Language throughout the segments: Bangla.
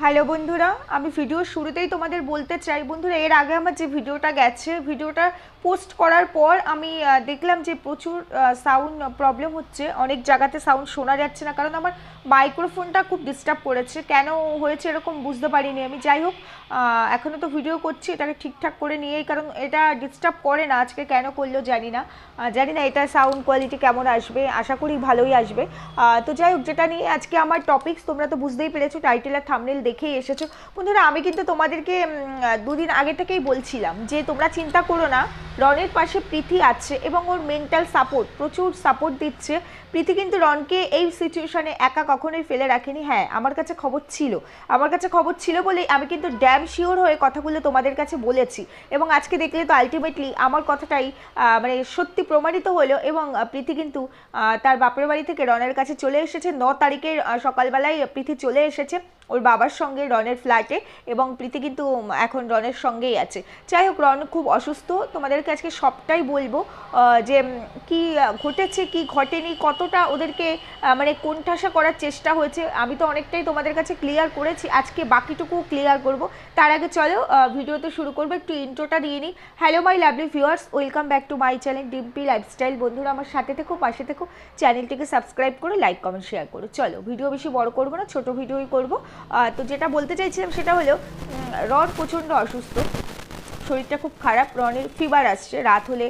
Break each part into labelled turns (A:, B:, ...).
A: হ্যালো বন্ধুরা। আমি ভিডিওর শুরুতেই তোমাদের বলতে চাই, বন্ধুরা, এর আগে আমার যে ভিডিওটা গেছে ভিডিওটা পোস্ট করার পর আমি দেখলাম যে প্রচুর সাউন্ড প্রবলেম হচ্ছে। অনেক জায়গাতে সাউন্ড শোনা যাচ্ছে না, কারণ আমার মাইক্রোফোনটা খুব ডিস্টার্ব করেছে। কেন হয়েছে এরকম বুঝতে পারিনি আমি। যাই হোক এখনও তো ভিডিও করছি, এটাকে ঠিকঠাক করে নিয়েই, কারণ এটা ডিস্টার্ব করে না। আজকে কেন করল জানি না। জানি না এটা সাউন্ড কোয়ালিটি কেমন আসবে। আশা করি ভালোই আসবে। তো যাই হোক, যেটা নিয়ে আজকে আমার টপিকস তোমরা তো বুঝতেই পেরেছ টাইটেল আর থামনেল দেখেই এসেছ। বন্ধুরা, আমি কিন্তু তোমাদেরকে দুদিন আগে থেকেই বলছিলাম যে, তোমরা চিন্তা করো না, রনের পাশে প্রীতি আছে এবং ওর মেন্টাল সাপোর্ট প্রচুর সাপোর্ট দিচ্ছে। প্রীতি কিন্তু রনকে এই সিচুয়েশনে একা কখনোই ফেলে রাখেনি হ্যাঁ আমার কাছে খবর ছিল। আমার কাছে খবর ছিল বলেই আমি কিন্তু ড্যাম শিওর হয়ে কথাগুলো তোমাদের কাছে বলেছি। এবং আজকে দেখলে তো আলটিমেটলি আমার কথাটাই মানে সত্যি প্রমাণিত হলো এবং প্রীতি কিন্তু তার বাপের বাড়ি থেকে রনের কাছে চলে এসেছে। ন তারিখের সকালবেলায় প্রীতি চলে এসেছে। ওর বাবার সঙ্গে রনের ফ্ল্যাটে এবং প্রীতি কিন্তু এখন রনের সঙ্গেই আছে। যাই হোক, রন খুব অসুস্থ। তোমাদেরকে আজকে সবটাই বলব যে কি ঘটেছে, কি ঘটেনি, কতটা ওদেরকে মানে কোণঠাসা করার চেষ্টা হয়েছে, আমি তো অনেকটাই তোমাদের কাছে ক্লিয়ার করেছি। আজকে বাকিটুকু ক্লিয়ার করব। তার আগে চলো ভিডিওতে শুরু করব, একটু ইন্ট্রোটা দিয়ে নিই। Hello my lovely viewers welcome back to my channel Dimpi lifestyle বন্ধুরা, আমার সাথে থেকো, পাশে থেকো। চ্যানেলটিকে সাবস্ক্রাইব করো লাইক কমেন্ট শেয়ার করো। চলো, ভিডিও বেশি বড় করব না, ছোট ভিডিওই করব। তো যেটা বলতে চাইছিলাম সেটা হলো রন প্রচণ্ড অসুস্থ, শরীরটা খুব খারাপ রনের ফিভার আসছে, রাত হলে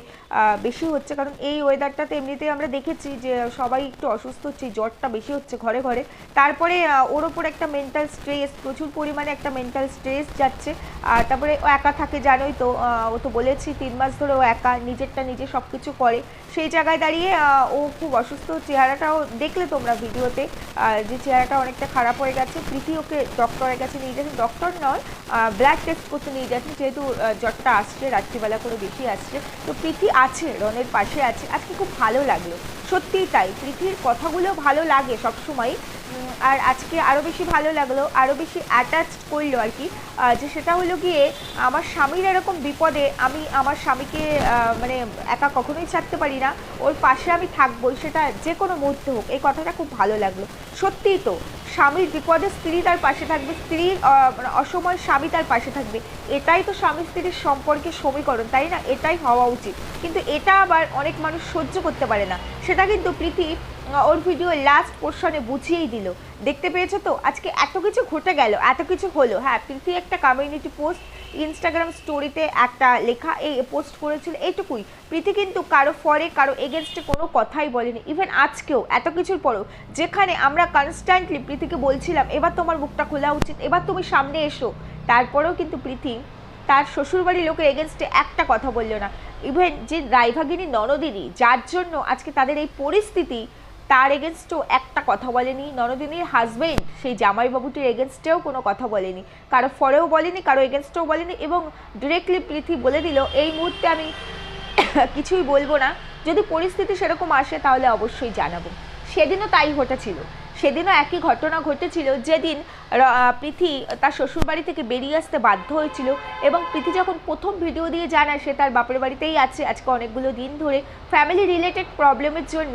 A: বেশি হচ্ছে। কারণ এই ওয়েদারটাতে এমনিতেই আমরা দেখেছি যে সবাই একটু অসুস্থ হচ্ছে, জ্বরটা বেশি হচ্ছে ঘরে ঘরে। তারপরে ওর ওপর একটা মেন্টাল স্ট্রেস প্রচুর পরিমাণে একটা মেন্টাল স্ট্রেস যাচ্ছে। আর তারপরে ও একা থাকে, জানোই তো ও তো বলেছি তিন মাস ধরে ও একা, নিজেরটা নিজে সব কিছু করে। সেই জায়গায় দাঁড়িয়ে ও খুব অসুস্থ, চেহারাটাও দেখলে তোমরা ভিডিওতে যে চেহারাটা অনেকটা খারাপ হয়ে গেছে। প্রীতি ওকে ডক্টরের কাছে নিয়ে যাচ্ছেন ডক্টর নয় ব্লাড টেস্ট করতে নিয়ে যাচ্ছেন যেহেতু জ্বরটা আসছে, রাত্রিবেলা করে বেশি আসছে। তো প্রীতি আছে রনের পাশে আছে। আজকে খুব ভালো লাগল। সত্যিই তাই প্রীতির কথাগুলো ভালো লাগে সবসময় আর আজকে আরও বেশি ভালো লাগল আরও বেশি অ্যাটাচ করল আর কি। যে সেটা হলো গিয়ে আমার স্বামীর এরকম বিপদে আমি আমার স্বামীকে মানে একা কখনোই ছাড়তে পারি না। ওর পাশে আমি থাকবোই, সেটা যে কোনো মুহূর্তে হোক। এই কথাটা খুব ভালো লাগল। সত্যিই তো, স্বামীর বিপদে স্ত্রী তার পাশে থাকবে, স্ত্রীর মানে অসময় স্বামী তার পাশে থাকবে। এটাই তো স্বামী স্ত্রীর সম্পর্কে সমীকরণ, তাই না? এটাই হওয়া উচিত। কিন্তু এটা আবার অনেক মানুষ সহ্য করতে পারে না। সেটা কিন্তু প্রীতি ওর ভিডিও লাস্ট পোর্শনে বুঝিয়েই দিল। দেখতে পেয়েছ তো? আজকে এত কিছু ঘটে গেল, এত কিছু হলো। হ্যাঁ প্রীতি একটা কমিউনিটি পোস্ট ইনস্টাগ্রাম স্টোরিতে একটা লেখা, এই পোস্ট করেছিল এইটুকুই। প্রীতি কিন্তু কারও ফরে কারও এগেনস্টে কোনো কথাই বলেনি। ইভেন আজকেও, এত কিছুর পরেও। যেখানে আমরা কনস্ট্যান্টলি প্রীতিকে বলছিলাম, এবার তোমার মুখটা খোলা উচিত, এবার তুমি সামনে এসো। তারপরেও কিন্তু প্রীতি তার শ্বশুরবাড়ির লোকের এগেনস্টে একটা কথা বলল না। ইভেন যে রাইভাগিনী ননদিনী, যার জন্য আজকে তাদের এই পরিস্থিতি, তার এগেনস্টেও একটা কথা বলেনি। ননদিনীর হাজবেন্ড সেই জামাইবাবুটির এগেনস্টেও কোনো কথা বলেনি। কারও ফরেও বলেনি, কারও এগেনস্টেও বলেনি এবং ডিরেক্টলি প্রীতি বলে দিল, এই মুহূর্তে আমি কিছুই বলব না। যদি পরিস্থিতি সেরকম আসে তাহলে অবশ্যই জানাব। সেদিনও তাই ঘটেছিল। সেদিনও একই ঘটনা ঘটেছিল। যেদিন পৃথি তার শ্বশুরবাড়ি থেকে বেরিয়ে আসতে বাধ্য হয়েছিল এবং পৃথি যখন প্রথম ভিডিও দিয়ে জানায় সে তার বাপের বাড়িতেই আছে। আজকে অনেকগুলো দিন ধরে ফ্যামিলি রিলেটেড প্রবলেমের জন্য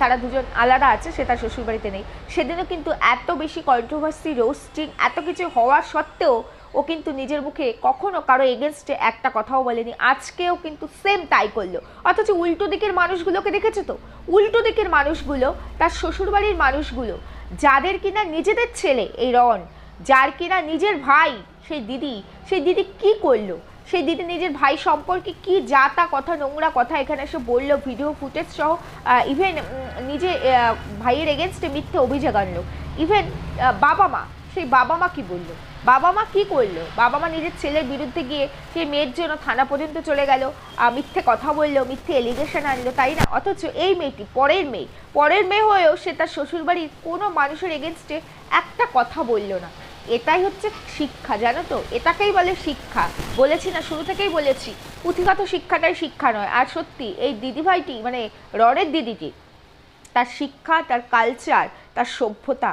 A: তারা দুজন আলাদা আছে, সে তার শ্বশুরবাড়িতে নেই। সেদিনও কিন্তু এত বেশি কন্ট্রোভার্সি রোস্টিং এত কিছু হওয়া সত্ত্বেও ও কিন্তু নিজের মুখে কখনো কারও এগেনস্টে একটা কথাও বলেনি। আজকেও কিন্তু সেম তাই করল। অথচ উল্টো দিকের মানুষগুলোকে দেখেছ তো? উল্টো দিকের মানুষগুলো, তার শ্বশুরবাড়ির মানুষগুলো, যাদের কিনা নিজেদের ছেলে এই রন, যার কিনা নিজের ভাই সেই দিদি সেই দিদি কি করল? সেই দিদি নিজের ভাই সম্পর্কে কি যা তা কথা, নোংরা কথা এখানে এসে বলল ভিডিও ফুটেজ সহ ইভেন নিজে ভাইয়ের এগেনস্টে মিথ্যে অভিযোগ আনলো। ইভেন বাবা মা সেই বাবা মা কি বলল? বাবা মা কি করল? বাবা মা নিজের ছেলের বিরুদ্ধে গিয়ে সেই মেয়ের জন্য থানা পর্যন্ত চলে গেল। মিথ্যে কথা বলল, মিথ্যে এলিগেশন আনলো, তাই না? অথচ এই মেয়েটি পরের মেয়ে। পরের মেয়ে হয়েও সে তার শ্বশুরবাড়ির কোনো মানুষের এগেনস্টে একটা কথা বলল না। এটাই হচ্ছে শিক্ষা, জানো তো? এটাকেই বলে শিক্ষা। বলেছি না, শুরু থেকেই বলেছি। পুঁথিগত শিক্ষাটাই শিক্ষা নয়। আর সত্যি, এই দিদিভাইটি মানে রনের দিদিটি, তার শিক্ষা, তার কালচার তার সভ্যতা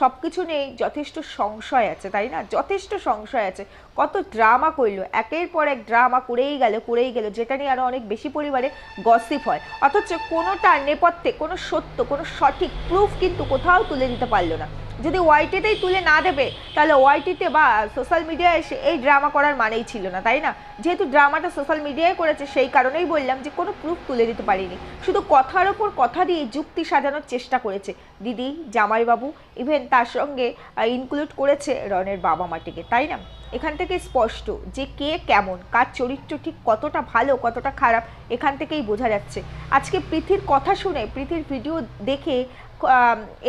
A: সব কিছু নেই যথেষ্ট সংশয় আছে, তাই না? যথেষ্ট সংশয় আছে। কত ড্রামা করল। একের পর এক ড্রামা করেই গেল করেই গেল, যেটা নিয়ে আরও অনেক বেশি পরিবারে গসিপ হয়। অথচ কোনোটা নেপথ্যে, কোনো সত্য, কোনো সঠিক প্রুফ কিন্তু কোথাও তুলে দিতে পারল না। যদি ওয়াইটিতেই তুলে না দেবে, তাহলে ওয়াইটিতে বা সোশ্যাল মিডিয়ায় এসে এই ড্রামা করার মানেই ছিল না, তাই না? যেহেতু ড্রামাটা সোশ্যাল মিডিয়ায় করেছে, সেই কারণেই বললাম যে কোনো প্রুফ তুলে দিতে পারিনি। শুধু কথার ওপর কথা দিয়ে যুক্তি সাজানোর চেষ্টা করেছে দিদি, জামাইবাবু ইভেন তার সঙ্গে ইনক্লুড করেছে রনের বাবা মাটিকে তাই না? এখান থেকে স্পষ্ট যে কে কেমন, কার চরিত্র ঠিক কতটা ভালো, কতটা খারাপ, এখান থেকেই বোঝা যাচ্ছে। আজকে পৃথির কথা শুনে পৃথির ভিডিও দেখে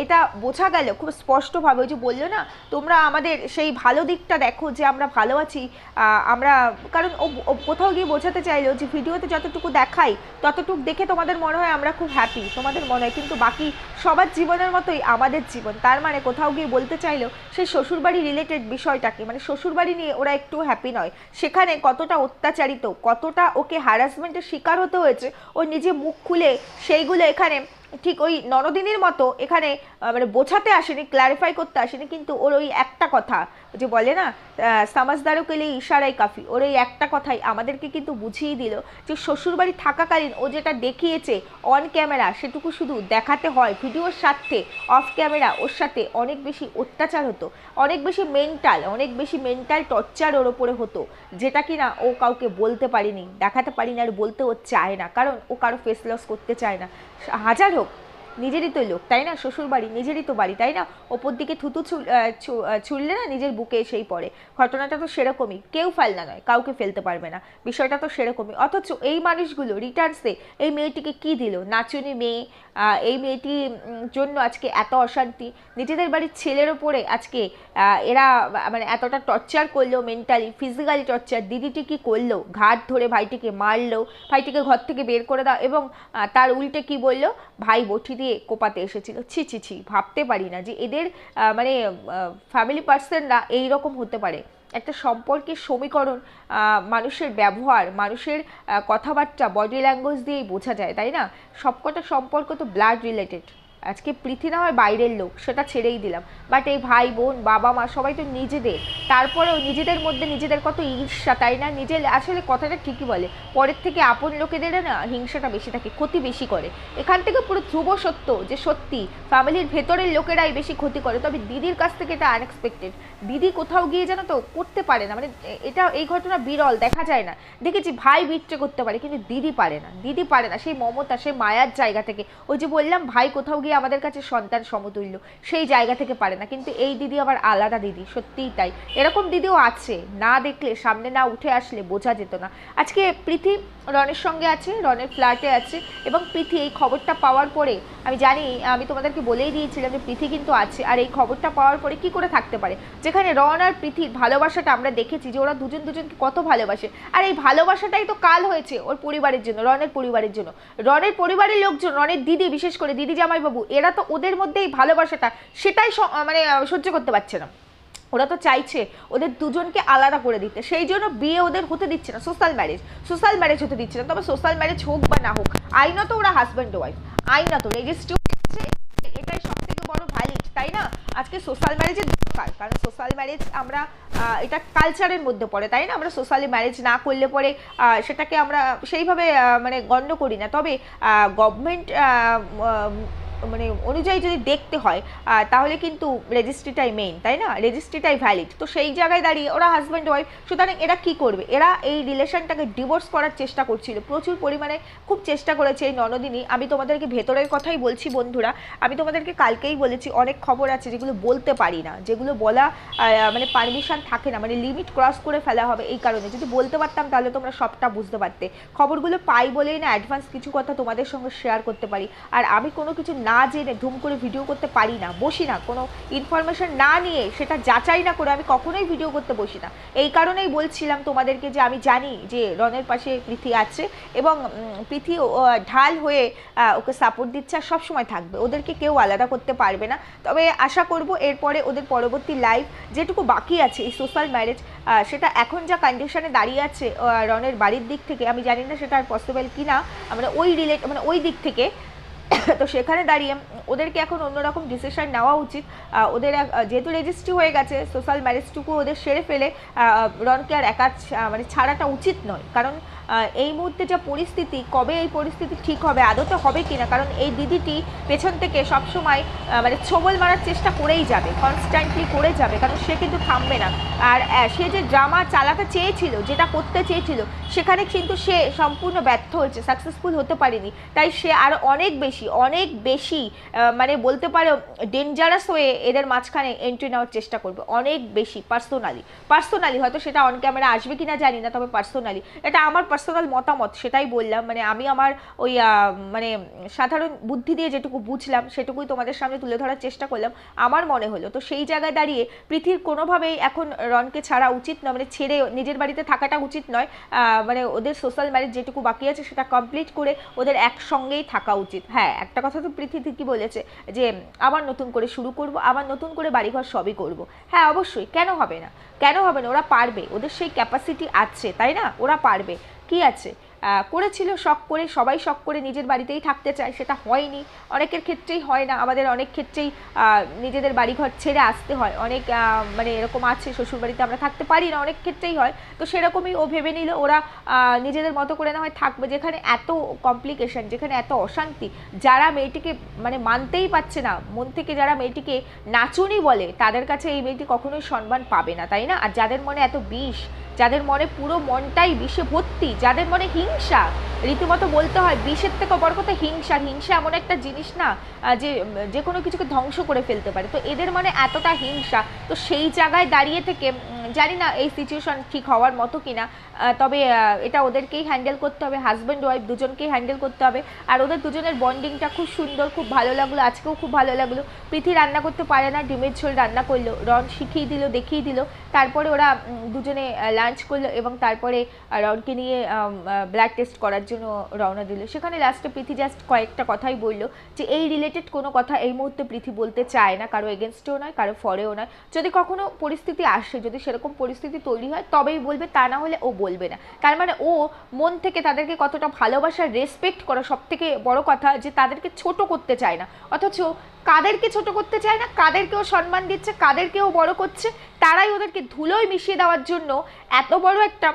A: এটা বোঝা গেল, খুব স্পষ্টভাবে ওই যে বলল না, তোমরা আমাদের সেই ভালো দিকটা দেখো যে আমরা ভালো আছি আমরা, কারণ ও কোথাও গিয়ে বোঝাতে চাইলো যে ভিডিওতে যতটুকু দেখাই, ততটুকু দেখে তোমাদের মনে হয় আমরা খুব হ্যাপি তোমাদের মনে হয়, কিন্তু বাকি সবার জীবনের মতোই আমাদের জীবন, তার মানে কোথাও গিয়ে বলতে চাইলো সেই শ্বশুরবাড়ি রিলেটেড বিষয়টাকে মানে শ্বশুরবাড়ি নিয়ে ওরা একটু হ্যাপি নয়, সেখানে কতটা অত্যাচারিত, কতটা ওকে হ্যারাসমেন্টের শিকার হতে হয়েছে, ও নিজে মুখ খুলে সেইগুলো এখানে ঠিক ওই নরদিনীর মতো এখানে মানে বোঝাতে আসেনি ক্ল্যারিফাই করতে আসেনি, কিন্তু ওর ওই একটা কথা যে বলে না সমাজদারও কেলে ইশারাই কাফি ওর এই একটা কথাই আমাদেরকে কিন্তু বুঝিয়ে দিল যে শ্বশুরবাড়ি থাকাকালীন ও যেটা দেখিয়েছে অন ক্যামেরা সেটুকু শুধু দেখাতে হয়। ভিডিওর সাথে অফ ক্যামেরা ওর সাথে অনেক বেশি অত্যাচার হতো, অনেক বেশি মেন্টাল অনেক বেশি মেন্টাল টর্চার ওর ওপরে হতো, যেটা কি না ও কাউকে বলতে পারিনি, দেখাতে পারিনি আর বলতে ও চায় না। কারণ ও কারও ফেস লস করতে চায় না। হাজার হোক নিজেরই তো লোক, তাই না? শ্বশুর বাড়ি নিজেরই তো বাড়ি, তাই না? ওপর দিকে থুতু ছুড়লে না নিজের বুকে এসেই পড়ে। ঘটনাটা তো সেরকমই, কেউ ফেলনা নয়, কাউকে ফেলতে পারবে না, বিষয়টা তো সেরকমই। অথচ এই মানুষগুলো রিটার্নসে এই মেয়েটিকে কি দিল? নাচুনি মেয়ে এই মেয়েটির জন্য আজকে এত অশান্তি, নিজেদের বাড়ির ছেলের ওপরে আজকে এরা মানে এতটা টর্চার করল মেন্টালি ফিজিক্যালি টর্চার দিদিটি কি করল? ঘাট ধরে ভাইটিকে মারলো, ভাইটিকে ঘর থেকে বের করে দাও, এবং তার উল্টে কি বলল? ভাই বটি দিয়ে কোপাতে এসেছিল। ছি ছি ছি, ভাবতে পারি না যে এদের মানে ফ্যামিলি পার্সনরা এই রকম হতে পারে। একটা সম্পর্কের সমীকরণ মানুষের ব্যবহার, মানুষের কথাবার্তা বডি ল্যাঙ্গুয়েজ দিয়েই বোঝা যায়, তাই না? সবকটা সম্পর্ক তো ব্লাড রিলেটেড আজকে পৃথি না বাইরের লোক, সেটা ছেড়েই দিলাম। বাট এই ভাই বোন, বাবা মা সবাই তো নিজেদের। তারপরেও নিজেদের মধ্যে নিজেদের কত ঈর্ষা, তাই না? নিজের আসলে কথাটা ঠিকই বলে। পরের থেকে আপন লোকেদের না হিংসাটা বেশি থাকে, ক্ষতি বেশি করে। এখান থেকে পুরো ধ্রুব সত্য যে সত্যি ফ্যামিলির ভেতরের লোকেরাই বেশি ক্ষতি করে। তবে দিদির কাছ থেকে এটা আনএক্সপেক্টেড দিদি কোথাও গিয়ে যেন তো করতে পারে না। মানে এটা, এই ঘটনা বিরল, দেখা যায় না। দেখেছি ভাই বিট্রে করতে পারে, কিন্তু দিদি পারে না। দিদি পারে না। সেই মমতা, সেই মায়ার জায়গা থেকে। ওই যে বললাম, ভাই কোথাও গিয়ে আমাদের কাছে সন্তান সমতুল্য। সেই জায়গা থেকে পারে না। কিন্তু এই দিদি আবার আলাদা দিদি, সত্যিই তাই। এরকম দিদিও আছে। না দেখলে, সামনে না উঠে আসলে বোঝা যেত না। আজকে প্রীতি রনের সঙ্গে আছে, রনের ফ্ল্যাটে আছে এবং প্রীতি এই খবরটা পাওয়ার পরে, আমি জানি, আমি তোমাদেরকে বলেই দিয়েছিলাম যে প্রীতি কিন্তু আছে। আর এই খবরটা পাওয়ার পরে কি করে থাকতে পারে? যেখানে রন আর প্রীতির ভালোবাসাটা আমরা দেখেছি যে ওরা দুজন দুজনকে কত ভালোবাসে। আর এই ভালোবাসাটাই তো কাল হয়েছে ওর পরিবারের জন্য, রনের পরিবারের জন্য। রনের পরিবারের লোকজন, রনের দিদি, বিশেষ করে দিদি জামাইবাবু এরা তো ওদের মধ্যে এই ভালোবাসাটা, সেটাই মানে সহ্য করতে পারছে না। ওরা তো চাইছে ওদের দুজনকে আলাদা করে দিতে, সেই জন্য বিয়ে ওদের হতে দিচ্ছে না সোশ্যাল ম্যারেজ সোশ্যাল ম্যারেজ হতে দিচ্ছে না। তবে সোশ্যাল ম্যারেজ হোক বা না হোক আইনত ওরা হাজব্যান্ড ওয়াইফ আইনত রেজিস্ট্রি এটাই সব থেকে বড় ভ্যালিড তাই না? আজকে সোশ্যাল ম্যারেজের দরকার কারণ সোশ্যাল ম্যারেজ আমরা এটা কালচারের মধ্যে পড়ে, তাই না? আমরা সোশ্যালি ম্যারেজ না করলে পরে সেটাকে আমরা সেইভাবে মানে গণ্য করি না। তবে গভর্নমেন্ট মানে অনুযায়ী যদি দেখতে হয় তাহলে কিন্তু রেজিস্ট্রিটাই মেইন তাই না? রেজিস্ট্রিটাই ভ্যালিড তো সেই জায়গায় দাঁড়িয়ে ওরা হাজব্যান্ড ওয়াইফ সুতরাং এরা কি করবে? এরা এই রিলেশনটাকে ডিভোর্স করার চেষ্টা করছিল। প্রচুর পরিমাণে খুব চেষ্টা করেছে এই ননদিনী। আমি তোমাদেরকে ভেতরের কথাই বলছি বন্ধুরা। আমি তোমাদেরকে কালকেই বলেছি, অনেক খবর আছে যেগুলো বলতে পারি না। যেগুলো বলা মানে পারমিশন থাকে না। মানে লিমিট ক্রস করে ফেলা হবে এই কারণে। যদি বলতে পারতাম তাহলে তোমরা সবটা বুঝতে পারতে। খবরগুলো পাই বলেই না অ্যাডভান্স কিছু কথা তোমাদের সঙ্গে শেয়ার করতে পারি। আর আমি কোনো কিছু না জেনে ধুম করে ভিডিও করতে পারি না, বসি না, কোনো ইনফরমেশন না নিয়ে সেটা যাচাই না করে আমি কখনোই ভিডিও করতে বসি না। এই কারণেই বলছিলাম তোমাদেরকে যে আমি জানি যে রনের পাশে পৃথি আছে এবং পৃথি ঢাল হয়ে ওকে সাপোর্ট দিচ্ছে আর সবসময় থাকবে। ওদেরকে কেউ আলাদা করতে পারবে না। তবে আশা করব এরপরে ওদের পরবর্তী লাইফ যেটুকু বাকি আছে, এই সোশ্যাল ম্যারেজ সেটা এখন যা কন্ডিশনে দাঁড়িয়ে আছে রনের বাড়ির দিক থেকে, আমি জানি না সেটা আর পসিবল কি না আমরা ওই রিলেট মানে ওই দিক থেকে তো সেখানে দাঁড়িয়ে ওদেরকে এখন অন্যরকম ডিসিশন নেওয়া উচিত। ওদের যেহেতু রেজিস্ট্রি হয়ে গেছে সোশ্যাল ম্যারেজটুকু ওদের সেরে ফেলে রনকে আর একা মানে ছাড়াটা উচিত নয়। কারণ এই মুহূর্তে যা পরিস্থিতি, কবে এই পরিস্থিতি ঠিক হবে আদতে হবে কি না কারণ এই দিদিটি পেছন থেকে সবসময় মানে ছবল মারার চেষ্টা করেই যাবে কনস্ট্যান্টলি করে যাবে, কারণ সে কিন্তু থামবে না। আর সে যে ড্রামা চালাতে চেয়েছিল, যেটা করতে চেয়েছিল সেখানে কিন্তু সে সম্পূর্ণ ব্যর্থ হয়েছে সাকসেসফুল হতে পারেনি। তাই সে আর অনেক বেশি অনেক বেশি মানে বলতে পারো ডেঞ্জারাস হয়ে এদের মাঝখানে এন্ট্রি নেওয়ার চেষ্টা করবে। অনেক বেশি পার্সোনালি পার্সোনালি হয়তো সেটা অন ক্যামেরা আসবে কি না জানি না, তবে পার্সোনালি এটা আমার পার্সোনাল মতামত, সেটাই বললাম। মানে আমি আমার ওই মানে সাধারণ বুদ্ধি দিয়ে যেটুকু বুঝলাম, সেটুকুই তোমাদের সামনে তুলে ধরার চেষ্টা করলাম। আমার মনে হলো, তো সেই জায়গায় দাঁড়িয়ে পৃথিবীর কোনোভাবেই এখন রনকে ছাড়া উচিত নয় মানে ছেড়ে নিজের বাড়িতে থাকাটা উচিত নয়। মানে ওদের সোশ্যাল ম্যারেজ যেটুকু বাকি আছে সেটা কমপ্লিট করে ওদের একসঙ্গেই থাকা উচিত। হ্যাঁ একটা কথা তো পৃথিবী ঠিকই বলেছে যে, আবার নতুন করে শুরু করব, আবার নতুন করে বাড়িঘর সবই করব। হ্যাঁ অবশ্যই, কেন হবে না? কেন হবে না? ওরা পারবে, ওদের সেই ক্যাপাসিটি আছে, তাই না? ওরা পারবে। কি আছে? করেছিল, শখ করে, সবাই শখ করে নিজের বাড়িতেই থাকতে চায়, সেটা হয়নি। অনেকের ক্ষেত্রেই হয় না, আমাদের অনেক ক্ষেত্রেই নিজেদের বাড়িঘর ছেড়ে আসতে হয়। অনেক মানে এরকম আছে শ্বশুর বাড়িতে আমরা থাকতে পারি না, অনেক ক্ষেত্রেই হয়। তো সেরকমই ও ভেবে নিল, ওরা নিজেদের মতো করে না হয় থাকবে। যেখানে এত কমপ্লিকেশন যেখানে এত অশান্তি, যারা মেয়েটিকে মানে মানতেই পারছে না, মন থেকে যারা মেয়েটিকে নাচুনি বলে, তাদের কাছে এই মেয়েটি কখনোই সম্মান পাবে না, তাই না? আর যাদের মনে এত বিষ যাদের মনে পুরো মনটাই বিষে ভর্তি, যাদের মনে হিংসা, রীতিমতো বলতে হয় বিষের থেকে বড় কথা হিংসা হিংসা এমন একটা জিনিস না যে যে কোনো কিছুকে ধ্বংস করে ফেলতে পারে। তো এদের মনে এতটা হিংসা, তো সেই জায়গায় দাঁড়িয়ে থেকে জানি না এই সিচুয়েশন ঠিক হওয়ার মতো কিনা। তবে এটা ওদেরকেই হ্যান্ডেল করতে হবে হাজব্যান্ড ওয়াইফ দুজনকেই হ্যান্ডেল করতে হবে। আর ওদের দুজনের বন্ডিংটা খুব সুন্দর, খুব ভালো লাগল, আজকেও খুব ভালো লাগল। প্রীতি রান্না করতে পারে না, ডিমের ঝোল রান্না করল, রন শিখিয়ে দিল, দেখিয়ে দিল। তারপরে ওরা দুজনে লাঞ্চ করল এবং তারপরে রনকে নিয়ে ব্লাড টেস্ট করার জন্য রওনা দিল। সেখানে লাস্টে প্রীতি জাস্ট কয়েকটা কথাই বলল যে, এই রিলেটেড কোনো কথা এই মুহূর্তে প্রীতি বলতে চায় না, কারও এগেনস্টেও নয়, কারও ফরেও নয়। যদি কখনো পরিস্থিতি আসে, যদি সেরকম পরিস্থিতি তৈরি হয়, তবেই বলবে, তা না হলে ও বলবে না। তার মানে ও মন থেকে তাদেরকে কতটা ভালোবাসা রেসপেক্ট করা সব থেকে বড় কথা যে তাদেরকে ছোট করতে চায় না। অথচ কাদেরকে ছোট করতে চায় না, কাদেরকেও সম্মান দিচ্ছে, কাদেরকেও বড় করছে, তারাই ওদেরকে ধুলোয় মিশিয়ে দেওয়ার জন্য এত বড় একটা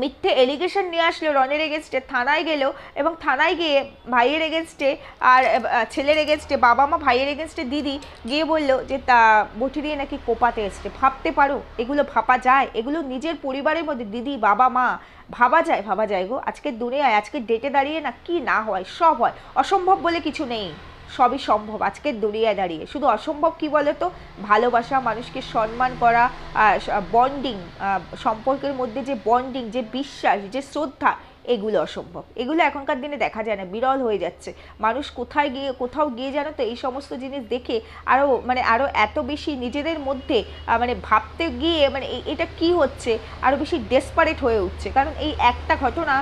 A: মিথ্যে এলিগেশন নিয়ে আসলো রনের এগেনস্টে থানায় গেল এবং থানায় গিয়ে ভাইয়ের এগেনস্টে আর ছেলের এগেনস্টে বাবা মা ভাইয়ের এগেনস্টে দিদি গিয়ে বলল যে, তা বটি দিয়ে নাকি কোপাতে এসছে, ভাবতে পারো, এগুলো ভাবা যায়, এগুলো নিজের পরিবারের মধ্যে, দিদি বাবা মা ভাবা যায় ভাবা যায় গো আজকের দুনিয়ায় আজকের ডেটে দাঁড়িয়ে না কি না হয়, সব হয়, অসম্ভব বলে কিছু নেই। সবই সম্ভব। আজকের দুনিয়ায় দাঁড়িয়ে। শুধু অসম্ভব কি বলে তো ভালোবাসা, মানুষকে সম্মান করা বন্ডিং সম্পর্কের মধ্যে যে বন্ডিং যে বিশ্বাস, যে শ্রদ্ধা এগুলো অসম্ভব। এগুলো এখনকার দিনে দেখা যায় না, বিরল হয়ে যাচ্ছে। মানুষ কোথায় গিয়ে, কোথাও গিয়ে জানো তো এই সমস্ত জিনিস দেখে আরও মানে আরও এত বেশি নিজেদের মধ্যে মানে ভাবতে গিয়ে মানে এটা কি হচ্ছে? আরও বেশি ডেসপারেট হয়ে উঠছে। কারণ এই একটা ঘটনা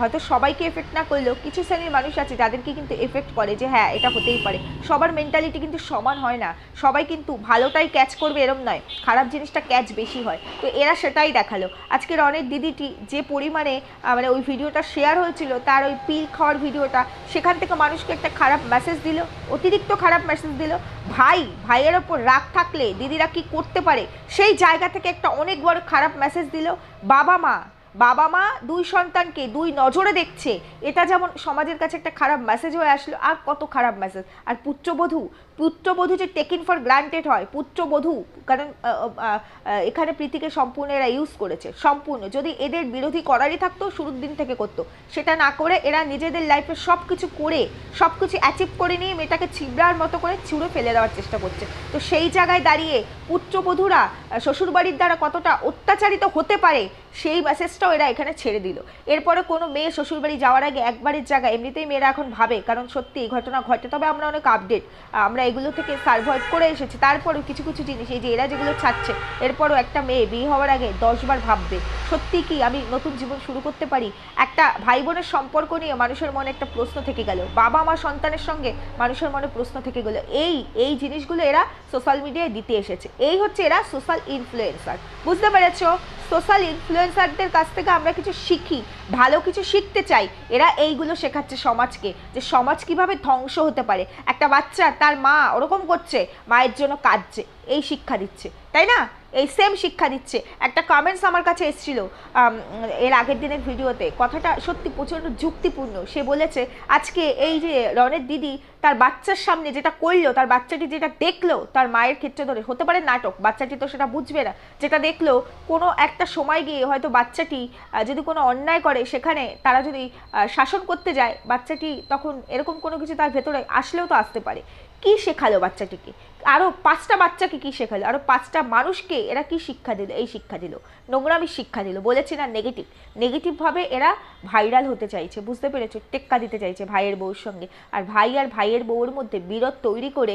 A: হয়তো সবাইকে এফেক্ট না করলেও কিছু শ্রেণির মানুষ আছে যাদেরকে কিন্তু এফেক্ট করে যে হ্যাঁ এটা হতেই পারে। সবার মেন্টালিটি কিন্তু সমান হয় না। সবাই কিন্তু ভালোটাই ক্যাচ করবে এরম নয়। খারাপ জিনিসটা ক্যাচ বেশি হয়। তো এরা সেটাই দেখাল। আজকে রনের দিদিটি যে পরিমাণে মানে ওই ভিডিওটা শেয়ার হয়েছিল, তার ওই পিল খাওয়ার ভিডিওটা, সেখান থেকে মানুষকে একটা খারাপ মেসেজ দিল, অতিরিক্ত খারাপ মেসেজ দিল। ভাই, ভাইয়ের ওপর রাগ থাকলে দিদিরা কি করতে পারে? সেই জায়গা থেকে একটা অনেক বড় খারাপ মেসেজ দিল। বাবা মা বাবা মা দুই সন্তানকে দুই নজরে দেখছে। এটা যেমন সমাজের কাছে একটা খারাপ মেসেজ হয়ে আসলো, আর কত খারাপ মেসেজ আর পুত্রবধূ পুত্রবধূ যে টেকিং ফর গ্রান্টেড হয়, পুত্রবধূ, কারণ এখানে প্রীতিকে সম্পূর্ণ এরা ইউজ করেছে, সম্পূর্ণ। যদি এদের বিরোধী করারই থাকতো, শুরুর দিন থেকে করতো। সেটা না করে এরা নিজেদের লাইফে সব কিছু করে সব কিছু অ্যাচিভ করে নিয়ে মেয়েটাকে ছিবড়ার মতো করে ছুঁড়ে ফেলে দেওয়ার চেষ্টা করছে। তো সেই জায়গায় দাঁড়িয়ে পুত্রবধূরা শ্বশুরবাড়ির দ্বারা কতটা অত্যাচারিত হতে পারে, সেই মেসেজটাও এরা এখানে ছেড়ে দিল। এরপরে কোনো মেয়ে শ্বশুরবাড়ি যাওয়ার আগে একবারের জায়গায় এমনিতেই মেয়েরা এখন ভাবে, কারণ সত্যি এই ঘটনা ঘটে, তবে আমরা অনেক আপডেট আমরা এগুলো থেকে সার্ভাইভ করে এসেছে। তারপরেও কিছু কিছু জিনিস, এই যে এরা যেগুলো ছাড়ছে, এরপরও একটা মেয়ে বিয়ে হওয়ার আগে দশবার ভাববে, সত্যি কি আমি নতুন জীবন শুরু করতে পারি? একটা ভাই বোনের সম্পর্ক নিয়ে মানুষের মনে একটা প্রশ্ন থেকে গেল বাবা মা সন্তানের সঙ্গে মানুষের মনে প্রশ্ন থেকে গেল, এই এই জিনিসগুলো এরা সোশ্যাল মিডিয়ায় দিতে এসেছে। এই হচ্ছে এরা সোশ্যাল ইনফ্লুয়েন্সার বুঝতে পেরেছ? সোশ্যাল ইনফ্লুয়েন্সারদের কাছ থেকে আমরা কিছু শিখি, ভালো কিছু শিখতে চাই। এরা এইগুলো শেখাচ্ছে সমাজকে, যে সমাজ কীভাবে ধ্বংস হতে পারে। একটা বাচ্চা, তার মা ওরকম করছে, মায়ের জন্য কাঁদছে, এই শিক্ষা দিচ্ছে, তাই না? এই সেম শিক্ষা দিচ্ছে। একটা কমেন্টস আমার কাছে এসেছিল এর আগের দিনের ভিডিওতে। কথাটা সত্যি প্রচণ্ড যুক্তিপূর্ণ। সে বলেছে, আজকে এই যে রনের দিদি তার বাচ্চার সামনে যেটা করল, তার বাচ্চাটি যেটা দেখল, তার মায়ের ক্ষেত্রে ধরে, হতে পারে নাটক, বাচ্চাটি তো সেটা বুঝবে না, যেটা দেখল, কোনো একটা সময় গিয়ে হয়তো বাচ্চাটি যদি কোনো অন্যায় করে, সেখানে তারা যদি শাসন করতে যায়, বাচ্চাটি তখন এরকম কোনো কিছু তার ভেতরে আসলেও তো আসতে পারে। কি শেখালো বাচ্চাটিকে? আরও পাঁচটা বাচ্চাকে কি শেখালো? আরও পাঁচটা মানুষকে এরা কি শিক্ষা দিল? এই শিক্ষা দিল। নোংরামি শিক্ষা দিল। বলেছি না নেগেটিভ নেগেটিভভাবে এরা ভাইরাল হতে চাইছে। বুঝতে পেরেছ? টেক্কা দিতে চাইছে ভাইয়ের বউর সঙ্গে। আর ভাই আর ভাইয়ের বউর মধ্যে বিরোধ তৈরি করে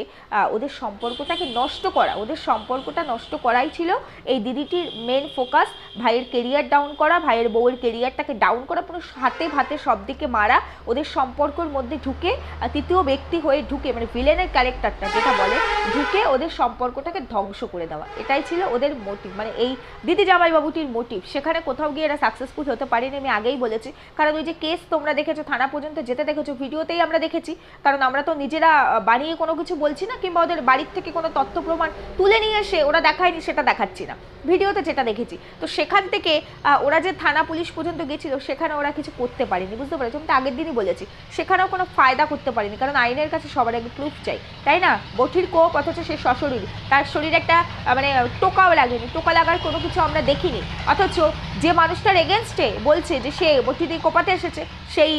A: ওদের সম্পর্কটাকে নষ্ট করা, ওদের সম্পর্কটা নষ্ট করাই ছিল এই দিদিটির মেন ফোকাস ভাইয়ের কেরিয়ার ডাউন করা, ভাইয়ের বউয়ের কেরিয়ারটাকে ডাউন করা, পুরো হাতে ভাতে সব দিকে মারা, ওদের সম্পর্কর মধ্যে ঢুকে তৃতীয় ব্যক্তি হয়ে ঢুকে মানে ভিলেনের ক্যারেক্টারটা যেটা বলে ঢুকে ওদের সম্পর্কটাকে ধ্বংস করে দেওয়া। এটাই ছিল ওদের মোটিভ মানে এই দিদি জামাইবাবুটির মোটিভ সেখানে কোথাও গিয়ে এরা সাকসেসফুল হতে পারেনি, আমি আগেই বলেছি। কারণ ওই যে কেস তোমরা দেখেছ, থানা পর্যন্ত যেতে দেখেছ, ভিডিওতেই আমরা দেখেছি। কারণ আমরা তো নিজেরা বানিয়ে কোনো কিছু বলছি না, কিংবা ওদের বাড়ির থেকে কোনো তথ্য প্রমাণ তুলে নিয়ে এসে ওরা দেখায়নি, সেটা দেখাচ্ছি না। ভিডিওতে যেটা দেখেছি। তো সেখান থেকে ওরা যে থানা পুলিশ পর্যন্ত গেছিল, সেখানে ওরা কিছু করতে পারেনি, বুঝতে পারছ? আমি তো আগের দিনই বলেছি। সেখানেও কোনো ফায়দা করতে পারেনি, কারণ আইনের কাছে সবার আগে প্রুফ চাই, তাই না? বঠির কোপ অথচ সে সশরীর। তার শরীরে একটা মানে টোকাও লাগেনি। টোকা লাগার কোনো কিছু আমরা দেখিনি। অথচ যে মানুষটার এগেনস্টে বলছে যে সে বটি দিয়ে কোপাতে এসেছে, সেই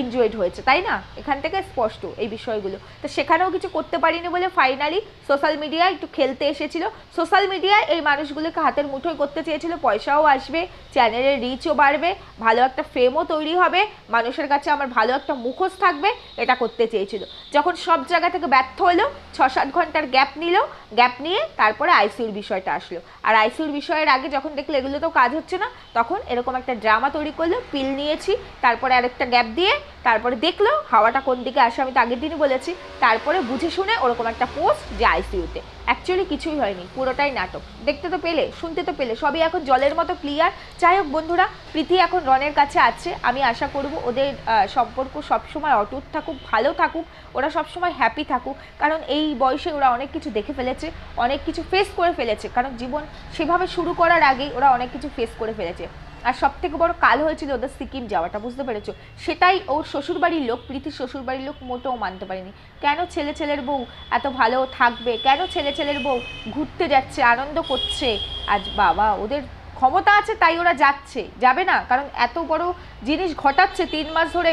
A: ইনজয়েড হয়েছে। তাই না? এখান থেকে স্পষ্ট এই বিষয়গুলো। তো সেখানেও কিছু করতে পারিনি বলে ফাইনালি সোশ্যাল মিডিয়া একটু খেলতে এসেছিল। সোশ্যাল মিডিয়ায় এই মানুষগুলোকে হাতের মুঠোয় করতে চেয়েছিল। পয়সাও আসবে চ্যানেলের রিচও বাড়বে, ভালো একটা ফেমও তৈরি হবে, মানুষের কাছে আমার ভালো একটা মুখোশ থাকবে, এটা করতে চেয়েছিল। যখন সব জায়গা থেকে ব্যর্থ হলো ছ সাত ঘণ্টার গ্যাপ নিল গ্যাপ নিয়ে তারপরে আইসিউর বিষয়টা আসলো। আর আইসিউর বিষয়ের আগে যখন দেখল এগুলো তো কাজ হচ্ছে না, তখন এরকম একটা ড্রামা তৈরি করল, পিল নিয়েছি, তারপরে আরেকটা গ্যাপ দিয়ে তারপরে দেখল হাওয়াটা কোন দিকে আসে আমি তো আগের দিনই বলেছি। তারপরে বুঝে শুনে ওরকম একটা পোস্ট যে আইসিউতে অ্যাকচুয়ালি কিছুই হয়নি, পুরোটাই নাটক। দেখতে তো পেলে, শুনতে তো পেলে, সবই এখন জলের মতো ক্লিয়ার যাই হোক বন্ধুরা, প্রীতি এখন রনের কাছে আছে, আমি আশা করব ওদের সম্পর্ক সবসময় অটুট থাকুক, ভালো থাকুক, ওরা সবসময় হ্যাপি থাকুক। কারণ এই বয়সে ওরা অনেক কিছু দেখে ফেলেছে, অনেক কিছু ফেস করে ফেলেছে। কারণ জীবন সেভাবে শুরু করার আগেই ওরা অনেক কিছু ফেস করে ফেলেছে। আর সব থেকে বড় কাল হয়েছিল ওদের সিকিম যাওয়াটা, বুঝতে পেরেছ? সেটাই ওর শ্বশুরবাড়ির লোক প্রীতির শ্বশুরবাড়ির লোক মোটেও মানতে পারেনি। কেন ছেলে ছেলের বউ এত ভালো থাকবে? কেন ছেলে ছেলের বউ ঘুরতে যাচ্ছে, আনন্দ করছে? আজ বাবা, ওদের ক্ষমতা আছে, তাই ওরা যাচ্ছে। যাবে না, কারণ এত বড় জিনিস ঘটাচ্ছে তিন মাস ধরে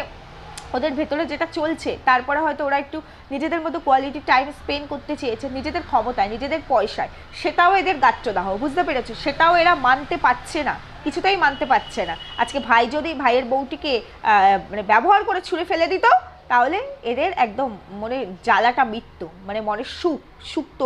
A: ওদের ভেতরে যেটা চলছে, তারপরে হয়তো ওরা একটু নিজেদের মতো কোয়ালিটি টাইম স্পেন্ড করতে চেয়েছে, নিজেদের ক্ষমতায়, নিজেদের পয়সায়, সেটাও এদের গাত্রদাহ বুঝতে পেরেছ? সেটাও এরা মানতে পারছে না, কিছুতেই মানতে পারছে না। আজকে ভাই যদি ভাইয়ের বউটিকে মানে ব্যবহার করে ছুঁড়ে ফেলে দিত, তাহলে এদের একদম মনে জ্বালাটা মিটতো মানে মনের সুখ সুখ তো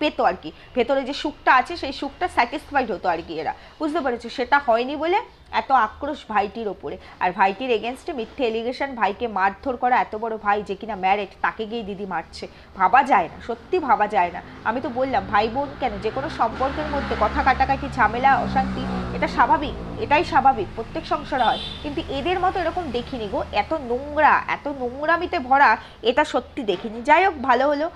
A: পেতো আর কি। ভেতরে যে সুখটা আছে, সেই সুখটা স্যাটিসফাইড হতো আর কি এরা। বুঝতে পেরেছ? সেটা হয়নি বলে এত আক্রোশ ভাইটির ওপরে। আর ভাইটির এগেনস্টে মিথ্যে এলিগেশন ভাইকে মারধর করা এত বড় ভাই যে কিনা ম্যারেড তাকে গিয়ে দিদি মারছে। ভাবা যায় না, সত্যি ভাবা যায় না। আমি তো বললাম, ভাই বোন কেন? যে কোনো সম্পর্কের মধ্যে কথা কাটাকাটি, ঝামেলা, অশান্তি, এটা স্বাভাবিক, এটাই স্বাভাবিক, প্রত্যেক সংসারে হয়। কিন্তু এদের মতো এরকম দেখিনি গো, এত নোংরা, এত নোংরামিতে ভরা, এটা সত্যি দেখিনি। যাই হোক, ভালো হলো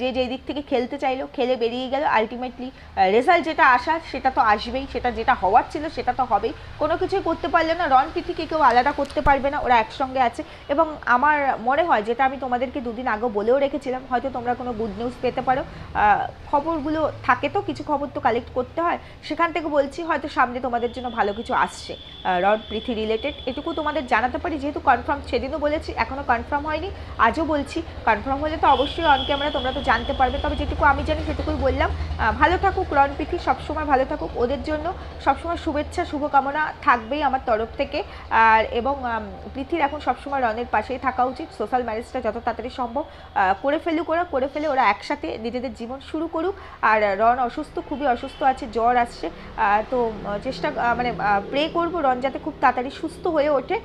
A: যে যেই দিক থেকে খেলতে চাইলো, খেলে বেরিয়ে গেল। আলটিমেটলি রেজাল্ট যেটা আসার, সেটা তো আসবেই, সেটা যেটা হওয়ার ছিল, সেটা তো হবেই। কোনো কিছুই করতে পারলে না রন প্রীতিকে কেউ আলাদা করতে পারবে না, ওরা একসঙ্গে আছে। এবং আমার মনে হয়, যেটা আমি তোমাদেরকে দুদিন আগে বলেও রেখেছিলাম, হয়তো তোমরা কোনো গুড নিউজ পেতে পারো। খবরগুলো থাকে তো, কিছু খবর তো কালেক্ট করতে হয়। সেখান থেকে বলছি, হয়তো সামনে তোমাদের জন্য ভালো কিছু আসছে। রড পৃথি রিলেটেড এটুকু তোমাদের জানাতে পারি। যেহেতু কনফার্ম সেদিনও বলেছি এখনও কনফার্ম হয়নি, আজও বলছি কনফার্ম হলে তো অবশ্যই অন ক্যামেরা তোমরা তো জানতে পারবে। তবে যেটুকু আমি জানি, সেটুকুই বললাম। ভালো থাকুক রন প্রীতি সবসময় ভালো থাকুক ওদের জন্য। সবসময় শুভেচ্ছা, শুভকামনা থাকবেই আমার তরফ থেকে। আর এবং পৃথির এখন সবসময় রনের পাশেই থাকা উচিত। সোশ্যাল ম্যারেজটা যত তাড়াতাড়ি সম্ভব করে ফেলুক ওরা, করে ফেলে ওরা একসাথে নিজেদের জীবন শুরু করুক। আর রন অসুস্থ, খুবই অসুস্থ আছে, জ্বর আসছে। তো চেষ্টা মানে প্রে করব রন যাতে খুব তাড়াতাড়ি সুস্থ হয়ে ওঠে।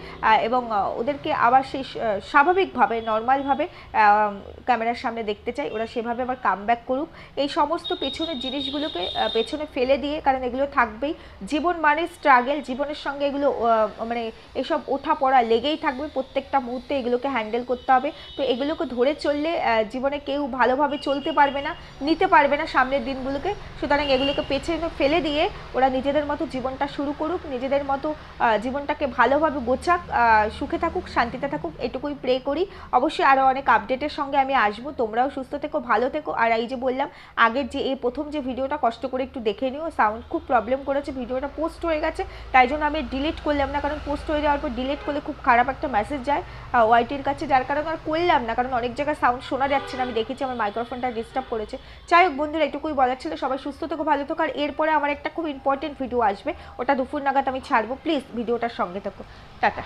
A: এবং ওদেরকে আবার সেই স্বাভাবিকভাবে নর্মালভাবে ক্যামেরার সামনে দেখতে চাই। ওরা সেভাবে আবার কাম ব্যাক করুক। এই সমস্ত পেছনের জিনিসগুলোকে পেছনে ফেলে দিয়ে, কারণ এগুলো থাকবেই। জীবন মানে স্ট্রাগেল জীবনের সঙ্গে এগুলো মানে এসব ওঠা পড়া লেগেই থাকবে। প্রত্যেকটা মুহূর্তে এগুলোকে হ্যান্ডেল করতে হবে। তো এগুলোকে ধরে চললে জীবনে কেউ ভালোভাবে চলতে পারবে না, নিতে পারবে না সামনের দিনগুলোকে। সুতরাং এগুলোকে পেছনে ফেলে দিয়ে ওরা নিজেদের মতো জীবনটা শুরু করুক, নিজেদের মতো জীবনটাকে ভালোভাবে গোছাক সুখে থাকুক, শান্তিতে থাকুক, এটুকুই প্রে করি। অবশ্যই আরও অনেক আপডেটের সঙ্গে আমি আসব। তোমরাও সুস্থ থেকো, ভালো থেকো। আর এই যে বললাম, আগের যে, এই প্রথম যে ভিডিওটা কষ্ট করে একটু দেখে নিও। সাউন্ড খুব প্রবলেম করেছে, ভিডিওটা পোস্ট হয়ে গেছে, তাই জন্য আমি ডিলিট করলাম না, কারণ পোস্ট হয়ে যাওয়ার পর ডিলিট করলে খুব খারাপ একটা মেসেজ যায় ওয়াইটির কাছে, যার কারণে আর করলাম না, কারণ অনেক জায়গায় সাউন্ড শোনা যাচ্ছে না, আমি দেখেছি আমার মাইক্রোফোনটা ডিস্টার্ব করেছে। যাই হোক বন্ধুরা, এটুকুই বলার ছিল, সবাই সুস্থ থেকো, ভালো থাকো, আর এরপরে আমার একটা খুব ইম্পর্টেন্ট ভিডিও আসবে, ওটা দুপুর নাগাদ আমি ছাড়বো প্লিজ ভিডিওটার সঙ্গে থাকো, টাটা।